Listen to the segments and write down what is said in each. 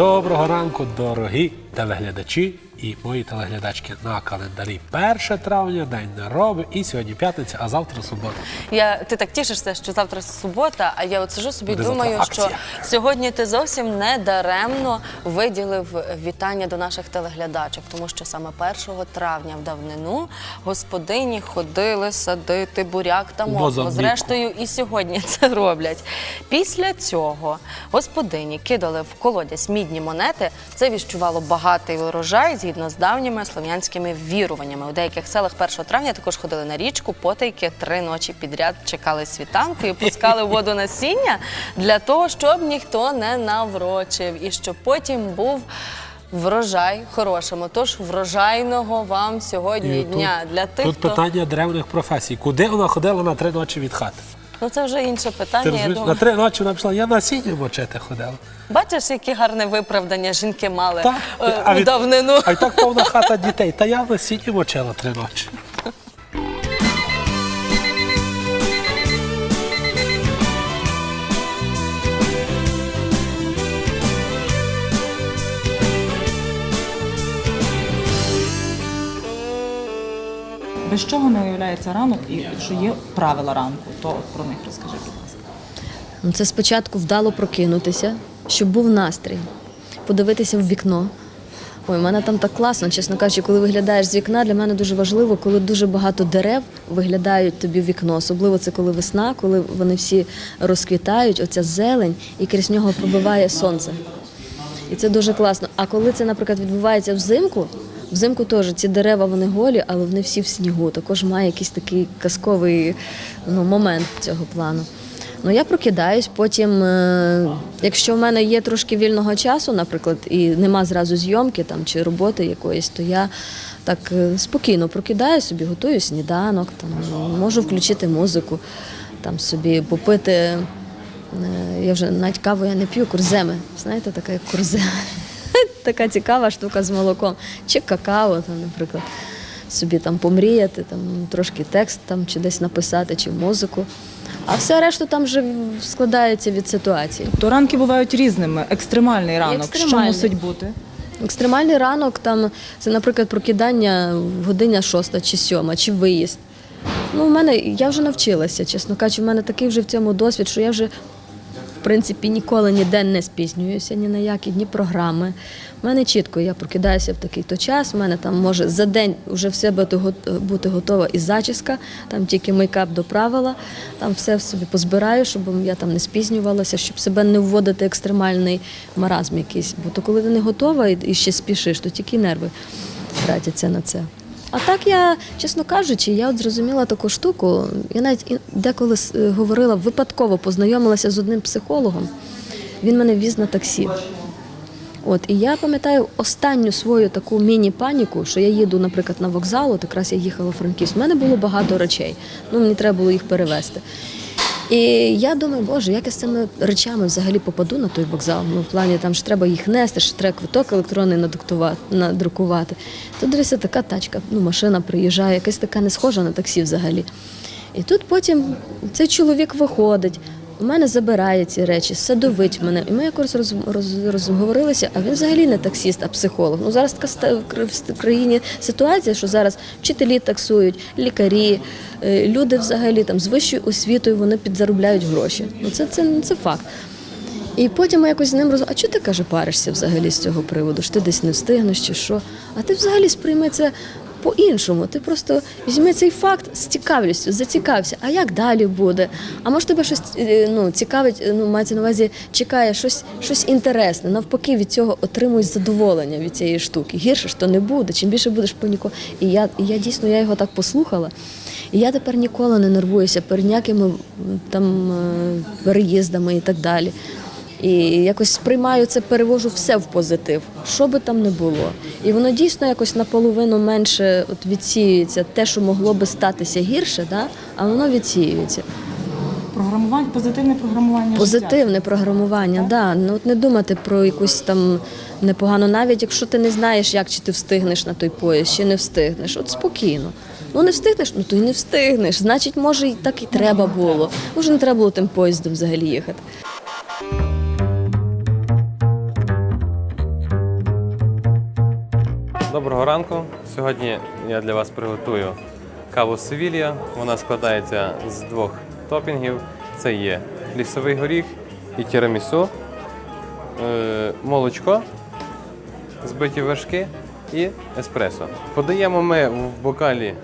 Доброго ранку, дорогі телеглядачі і мої телеглядачки на календарі. 1 травня, день нероби, і сьогодні п'ятниця, а завтра субота. Я ти так тішишся, що завтра субота. А я от сиджу собі і Буде думаю, що сьогодні ти зовсім не даремно виділив вітання до наших телеглядачок, тому що саме 1 травня в давнину господині ходили садити буряк та моркву. Зрештою, і сьогодні це роблять. Після цього господині кидали в колодязь мідні монети. Це віщувало багатий урожай згідно з давніми слов'янськими віруваннями. У деяких селах 1 травня також ходили на річку, потайки три ночі підряд чекали світанку і пускали воду насіння для того, щоб ніхто не наврочив і щоб потім був. Врожай хорошому, тож врожайного вам сьогодні І дня для тих, тут хто питання древних професій. Куди вона ходила на три ночі від хати? Ну це вже інше Ти питання. Я розумієш, думаю, на три ночі вона пішла, я на сіні мочити ходила. бачиш, яке гарне виправдання жінки мали Так, е, а у від- давнину. А й так повна хата дітей. Та я на сіні мочила три ночі. Без чого не уявляється ранок і що є правила ранку, то про них розкажи, будь ласка. Ну, Це спочатку вдало прокинутися, щоб був настрій, подивитися в вікно. Ой, у мене там так класно, чесно кажучи, коли виглядаєш з вікна, для мене дуже важливо, коли дуже багато дерев виглядають тобі в вікно. Особливо це коли весна, коли вони всі розквітають, оця зелень, і крізь нього пробиває сонце. І це дуже класно. А коли це, наприклад, відбувається взимку, взимку теж ці дерева вони голі, але вони всі в снігу. Також має якийсь такий казковий ну, момент цього плану. Ну, я прокидаюсь, потім, е, якщо в мене є трошки вільного часу, наприклад, і нема зразу зйомки там, чи роботи якоїсь, то я так е, спокійно прокидаю собі, готую сніданок, там, можу включити музику, там собі попити. Е, Я вже навіть каву я не п'ю, курземи. Знаєте, така як курзема. Така цікава штука з молоком. Чи какао, там, наприклад, собі там помріяти, там, трошки текст там, чи десь написати, чи музику. А все решту там вже складається від ситуації. То ранки бувають різними. Екстремальний ранок. Що мусить бути? Екстремальний ранок там це, наприклад, прокидання в годиня шоста чи сьома, чи виїзд. Ну, в мене я вже навчилася, чесно кажучи, в мене такий вже в цьому досвід, що я вже в принципі ніколи ніде не спізнююся, ні на які дні програми. У мене чітко, я прокидаюся в такий то час. У мене там може за день вже все бути, готова і зачіска, там тільки мейкап доправила, там все собі позбираю, щоб я там не спізнювалася, щоб себе не вводити екстремальний маразм якийсь. Бо то коли ти не готова і ще спішиш, то тільки нерви тратяться на це. А так я, чесно кажучи, я от зрозуміла таку штуку. Я навіть деколи говорила, випадково познайомилася з одним психологом. Він мене віз на таксі. От, і я пам'ятаю останню свою таку міні-паніку, що я їду, наприклад, на вокзал, от якраз я їхала в Франківськ. У мене було багато речей. Ну, мені треба було їх перевезти. І я думаю, боже, як я з цими речами взагалі попаду на той вокзал. Ну, в плані там ж треба їх нести, що треба квиток електронний надрукувати. Тут дивися, така тачка, ну, машина приїжджає, якась така не схожа на таксі взагалі. І тут потім цей чоловік виходить, у мене забирає ці речі, садовить мене. І ми якось роз, роз, розговорилися, а він взагалі не таксіст, а психолог. Ну зараз така в країні ситуація, що зараз вчителі таксують, лікарі, е, люди взагалі там з вищою освітою вони підзаробляють гроші. Ну це, це, це факт. І потім ми якось з ним роз... А чого ти каже, паришся взагалі з цього приводу? Що ти десь не встигнеш чи що? А ти взагалі сприйми це по-іншому. Ти просто візьми цей факт з цікавістю, зацікався. А як далі буде? А може тебе щось е, ну, цікавить, е, ну, мається на увазі, чекає щось, щось інтересне. Навпаки, від цього отримуй задоволення від цієї штуки. Гірше ж то не буде. Чим більше будеш панікувати. І я, і я дійсно я його так послухала. І я тепер ніколи не нервуюся перед ніякими там е, переїздами і так далі. І якось сприймаю це, перевожу все в позитив, що би там не було. І воно дійсно якось наполовину менше от відсіюється те, що могло би статися гірше, да? а воно відсіюється. Програмування, позитивне програмування. життя. Позитивне програмування, да. Ну от не думати про якусь там непогану, навіть якщо ти не знаєш, як чи ти встигнеш на той поїзд, чи не встигнеш. От спокійно. Ну не встигнеш, ну то й не встигнеш. Значить, може, і так і треба було. Може, не треба було тим поїздом взагалі їхати. Доброго ранку. Сьогодні я для вас приготую каву Севілія. Вона складається з двох топінгів. Це є лісовий горіх і тірамісу, е, молочко, збиті вершки і еспресо. Подаємо ми в бокалі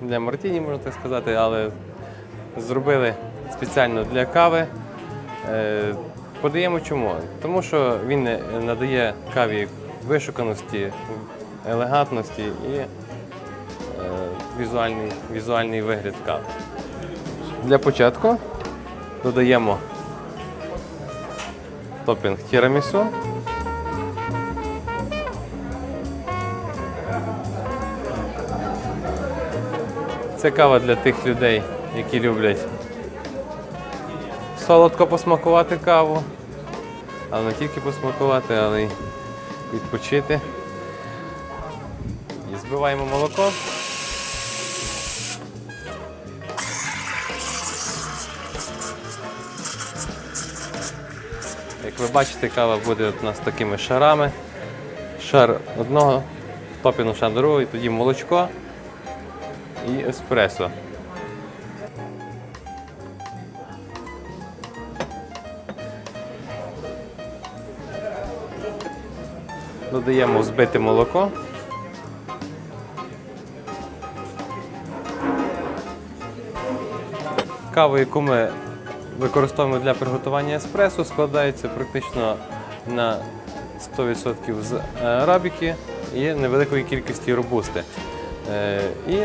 для мартіні, можна так сказати, але зробили спеціально для кави. Е, Подаємо чому? Тому що він надає каві вишуканості, елегантності і е, візуальний, візуальний вигляд кави. Для початку додаємо топінг тірамісу. Це кава для тих людей, які люблять солодко посмакувати каву, але не тільки посмакувати, але й відпочити. І збиваємо молоко. Як ви бачите, кава буде у нас такими шарами. Шар одного, топіну шар другий, тоді молочко і еспресо. Додаємо взбите молоко. Кава, яку ми використовуємо для приготування еспресо, складається практично на 100% з е, арабіки і невеликої кількості робусти. Е, І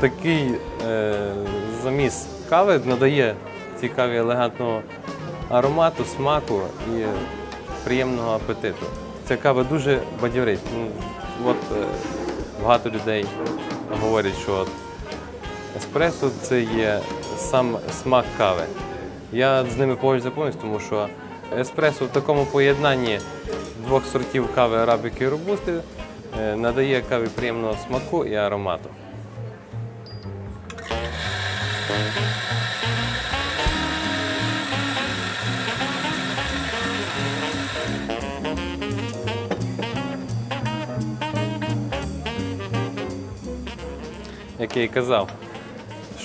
такий е, заміс кави надає цій каві елегантного аромату, смаку і приємного апетиту. Ця кава дуже бадьорить. Ну, От багато людей говорять, що еспресо це є сам смак кави. Я з ними повністю повністю, тому що еспресо в такому поєднанні двох сортів кави арабіки і робусти е, надає каві приємного смаку і аромату. як і казав,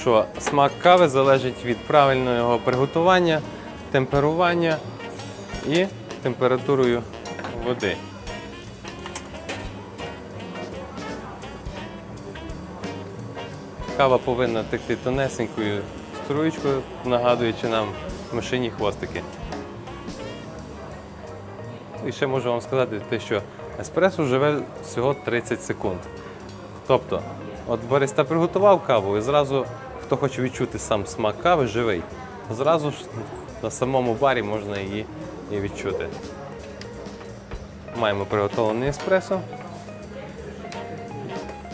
що смак кави залежить від правильного його приготування, темперування і температурою води. Кава повинна текти тонесенькою струєчкою, нагадуючи нам мишині хвостики. І ще можу вам сказати те, що еспресо живе всього 30 секунд. Тобто, от бариста приготував каву і зразу, хто хоче відчути сам смак кави, живий, зразу ж на самому барі можна її і відчути. Маємо приготовлений еспресо.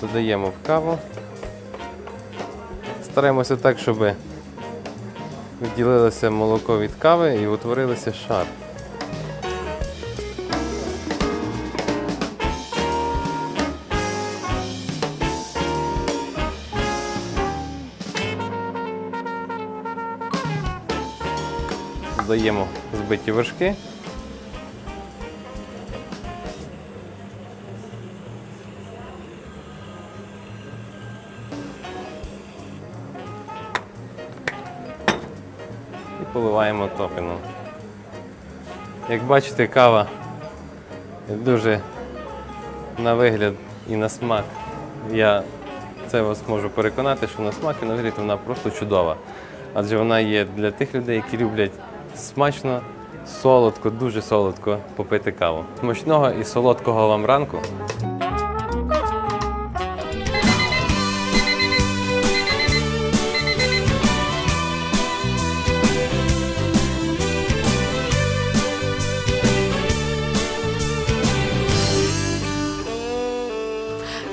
Додаємо в каву. Стараємося так, щоб відділилося молоко від кави і утворилося шар. Додаємо збиті вершки. І поливаємо топіном. Як бачите, кава дуже на вигляд і на смак. Я це вас можу переконати, що на смак і на вигляд вона просто чудова. Адже вона є для тих людей, які люблять смачно, солодко, дуже солодко попити каву. Смачного і солодкого вам ранку.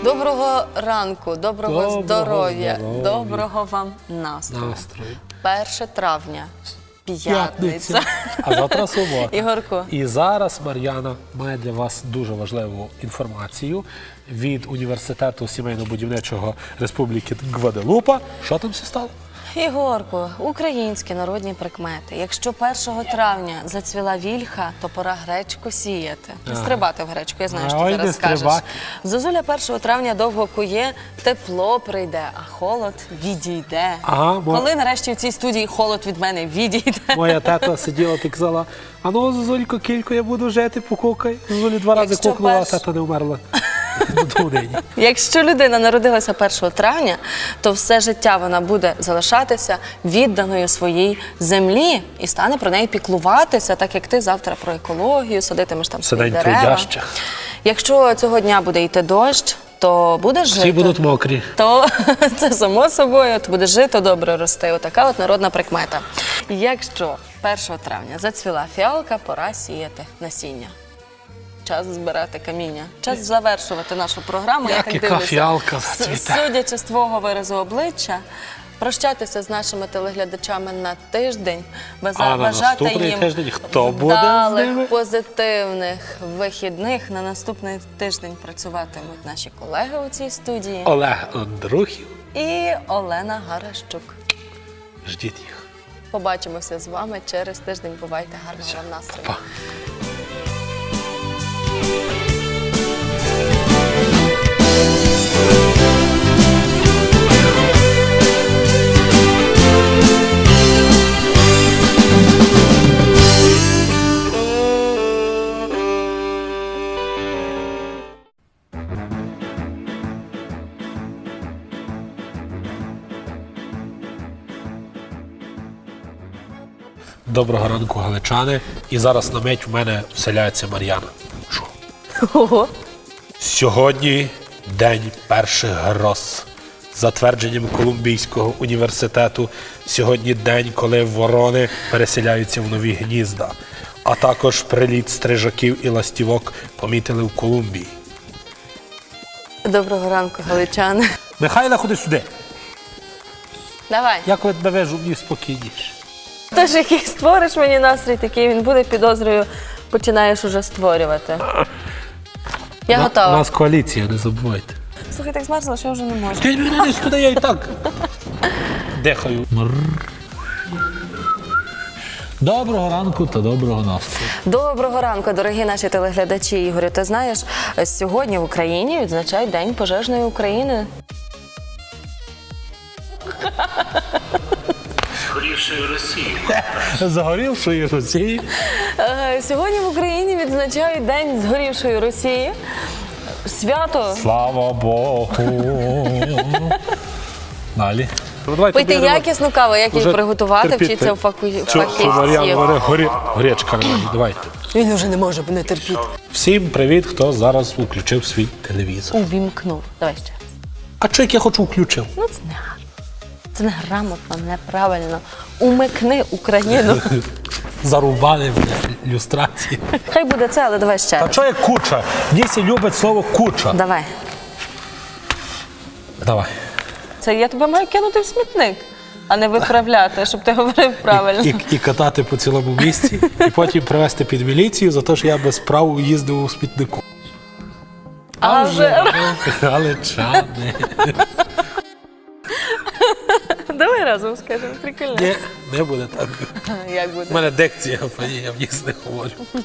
Доброго ранку, доброго, Доброго здоров'я, здоров'я. доброго вам настрою. Настрою. 1 травня, п'ятниця. А завтра субота. Ігорко. І зараз Мар'яна має для вас дуже важливу інформацію від університету сімейно-будівничого Республіки Гваделупа. Що там все стало? Ігорку, українські народні прикмети. Якщо 1 травня зацвіла вільха, то пора гречку сіяти. Стрибати в гречку, я знаю, що ти зараз скажеш. Зозуля 1 травня довго кує, тепло прийде, а холод відійде. Ага, бо- Коли нарешті в цій студії холод від мене відійде. Моя тета сиділа і казала, а ну, Зозулько, кілько я буду жити, покукай. Зозулі два рази Якщо кукнула, а тета не вмерла. До. Якщо людина народилася 1 травня, то все життя вона буде залишатися відданою своїй землі і стане про неї піклуватися, так як ти завтра про екологію, садитимеш там свої Сидень дерева. трудящих. Якщо цього дня буде йти дощ, то буде жити. Всі будуть мокрі. То це само собою, то буде жито добре рости. Отака от народна прикмета. Якщо 1 травня зацвіла фіалка, пора сіяти насіння. Час збирати каміння, час завершувати нашу програму. Як Я так дивлюся. фіалка. Судячи з твого виразу обличчя, прощатися з нашими телеглядачами на тиждень, бажа- бажати їм тиждень хто буде вдалих, ними? позитивних вихідних. На наступний тиждень працюватимуть наші колеги у цій студії Олег Андрухів. і Олена Гарашчук. Ждіть їх. Побачимося з вами через тиждень. Бувайте гарного вам настрою. Доброго ранку, галичани. І зараз на мить в мене вселяється Мар'яна. Що? Ого. Сьогодні день перших гроз. За твердженням Колумбійського університету, сьогодні день, коли ворони переселяються в нові гнізда, а також приліт стрижаків і ластівок помітили в Колумбії. Доброго ранку, галичани. Михайло, ходи сюди. Давай. Я коли тебе вижу, мені спокійніше. Тож, який створиш мені настрій, такий він буде підозрою, починаєш уже створювати. Я На- готова. У нас коаліція, не забувайте. Слухай, так змерзла, що я вже не можу. Ти мене не туди, я і так. Дихаю. Доброго ранку та доброго настрою. Доброго ранку, дорогі наші телеглядачі. Ігорю, ти знаєш, сьогодні в Україні відзначають День пожежної України. Загорівшої Росії. Е, Сьогодні в Україні відзначають День згорівшої Росії. Свято Слава Богу. Далі. Ну, пити якісну каву, як її приготувати, терпіти. вчиться в фахівців. говорить, горі... горячка. Давайте. Він уже не може не терпіти. Всім привіт, хто зараз включив свій телевізор. Увімкнув. Давай ще раз. А що як я хочу включив? Ну це не гарно. Це не грамотно, неправильно. Умикни Україну. Зарубали мене люстрації. Хай буде це, але давай ще А що як куча? Дісі любить слово куча. Давай. Давай. Це я тебе маю кинути в смітник, а не виправляти, щоб ти говорив правильно. І, і катати по цілому місці, і потім привезти під міліцію за те, що я без права їздив у смітнику. А вже Галичани. Разом скажемо, прикольно. Ні, не буде так. Як У мене декція, пані, я в ніс не говорю.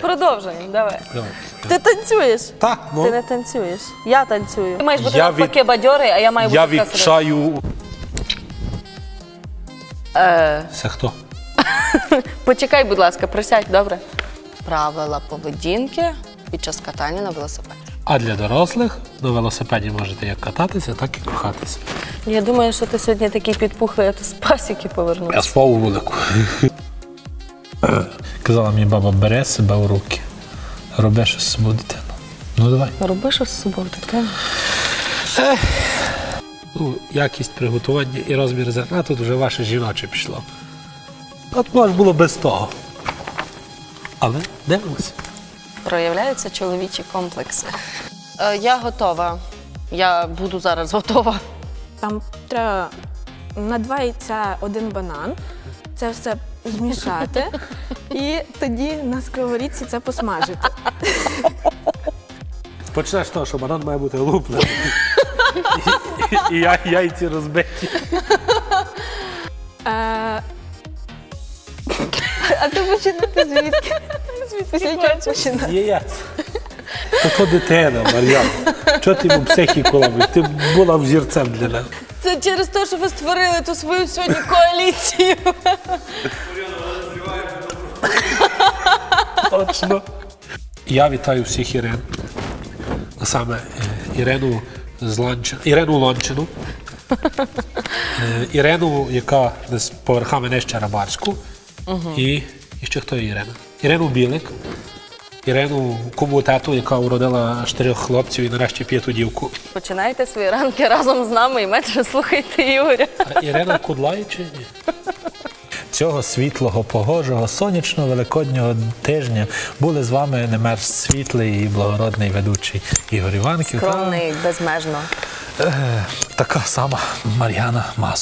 Продовжуємо, давай. Давай. Ти танцюєш? Так, Ти ну, не танцюєш. Я танцюю. Ти маєш бути Я навпаки бадьорий, а я маю я бути від така собі. чаю. Е, Це хто? Почекай, будь ласка, присядь, добре? Правила поведінки під час катання на велосипеді. А для дорослих на велосипеді можете як кататися, так і кохатися. Я думаю, що ти сьогодні такий підпухлий, а ти з пасіки Я повернувся. свого вулику. Казала мені баба, бере себе у руки. Роби щось з собою дитину. Ну давай. Роби щось з собою, дитина. Ну, якість приготування і розмір зерна тут вже ваше жіноче пішло. От може було без того. Але дивимося. Проявляються чоловічі комплекси. Е, я готова. Я буду зараз готова. Там треба на два яйця один банан. Це все змішати. І тоді на сковорідці це посмажити. Почнеш з того, що банан має бути луплений. І, і, і я- яйці розбиті. Е, А ти починати звідки? Звідки чого починати? Яєць. То то дитина, Мар'яна. Чого ти йому психіку робиш? Ти була взірцем для нас. Це через те, що ви створили ту свою сьогодні коаліцію. Точно. Я вітаю всіх Ірин. А саме е, Ірину з Ланчина, Ірину Лончину. Е, Ірину, яка десь поверхами нижче Рабарську. І, і ще хто є Ірина? Ірину Білик. Ірину куму тету, яка уродила аж трьох хлопців і нарешті п'яту дівку. Починайте свої ранки разом з нами і менше слухайте Ігоря. А Ірина Кудлай чи ні? Цього світлого, погожого, сонячного великоднього тижня були з вами не менш світлий і благородний ведучий Ігор Іванків. та, Скромний, безмежно. е, така сама Мар'яна Масур.